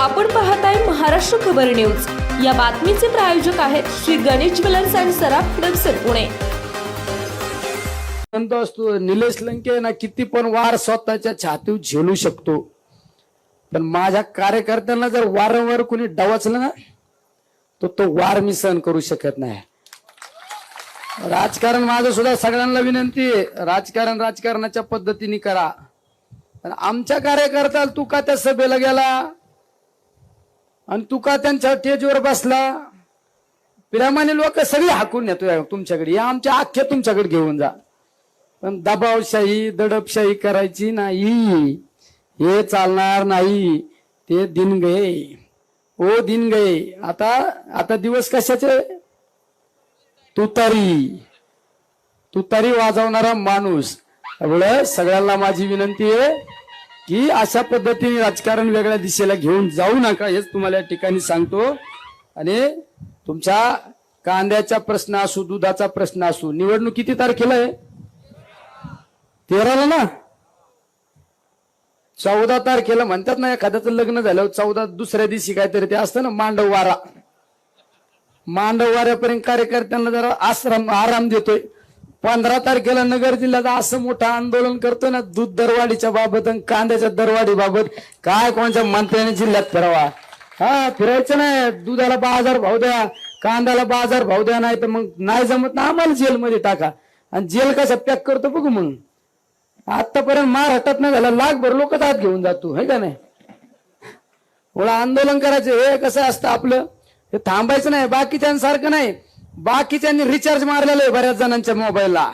आपण पाहताय महाराष्ट्र खबर न्यूज. या बातमीचे प्रायोजक आहेत श्री गणेश ज्वेलर्स अँड सराफ हडपसर पुणे. म्हणतो असतो. निलेश लंके ना किती पण वार स्वतःच्या छातीवर झेलू शकतो. पण माझ्या कार्यकर्त्यांना जर वारंवार कोणी डवाचलं ना तर तो वार मी सहन करू शकत नाही. राजकारण माझं सुद्धा सगळ्यांना विनंती आहे. राजकारण राजकारणाच्या पद्धतीने करा. पण आमच्या कार्यकर्त्याला तू का त्या सभेला गेला? आणि तू का त्यांच्या टेजवर बसला? प्रेमाने लोक सगळी हाकून येतो तुमच्याकडे. या आमच्या आख्या तुमच्याकडे घेऊन जा. पण दबावशाही दडपशाही करायची नाही. हे चालणार नाही. ते दिन गे ओ दिन गे आता आता दिवस कशाचे? तुतारी. तुतारी वाजवणारा माणूस. त्यामुळे सगळ्यांना माझी विनंती आहे. की अशा पद्धतीने राजकारण वेगळ्या दिशेला घेऊन जाऊ नका हेच तुम्हाला या ठिकाणी सांगतो. आणि तुमच्या कांद्याचा प्रश्न असू दुधाचा प्रश्न असू निवडणूक किती तारखेला आहे? तेराला ना? चौदा तारखेला म्हणतात ना एखाद्याचं लग्न झालं चौदा दुसऱ्या दिवशी काहीतरी ते असतं ना मांडव वारा. मांडव वाऱ्यापर्यंत कार्यकर्त्यांना जरा आश्रम आराम देतोय. पंधरा तारखेला नगर जिल्ह्यात असं मोठं आंदोलन करतो ना दूध दरवाढीच्या बाबत आणि कांद्याच्या दरवाढी बाबत काय कोणत्या मंत्र्याने जिल्ह्यात फिरावा? हा फिरायचं नाही. दुधाला बाजार भाव द्या कांद्याला बाजार भाव द्या नाही तर मग नाही जमत ना आम्हाला जेलमध्ये टाका. आणि जेल कसा पॅक करतो बघू मग. आतापर्यंत मार हटत नाही झाला लाखभर लोक आत घेऊन जातो हे का नाही? ओळा आंदोलन करायचं हे कसं असतं आपलं? हे थांबायचं नाही बाकीच्यांसारखं नाही. बाकीच्यांनी रिचार्ज मारलेलं आहे बऱ्याच जणांच्या मोबाईलला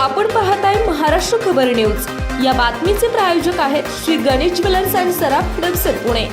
आपण पाहताय महाराष्ट्र खबर न्यूज या बातमीचे प्रायोजक आहेत श्री गणेश ज्वेलर्स अँड सराफ हडपसर पुणे.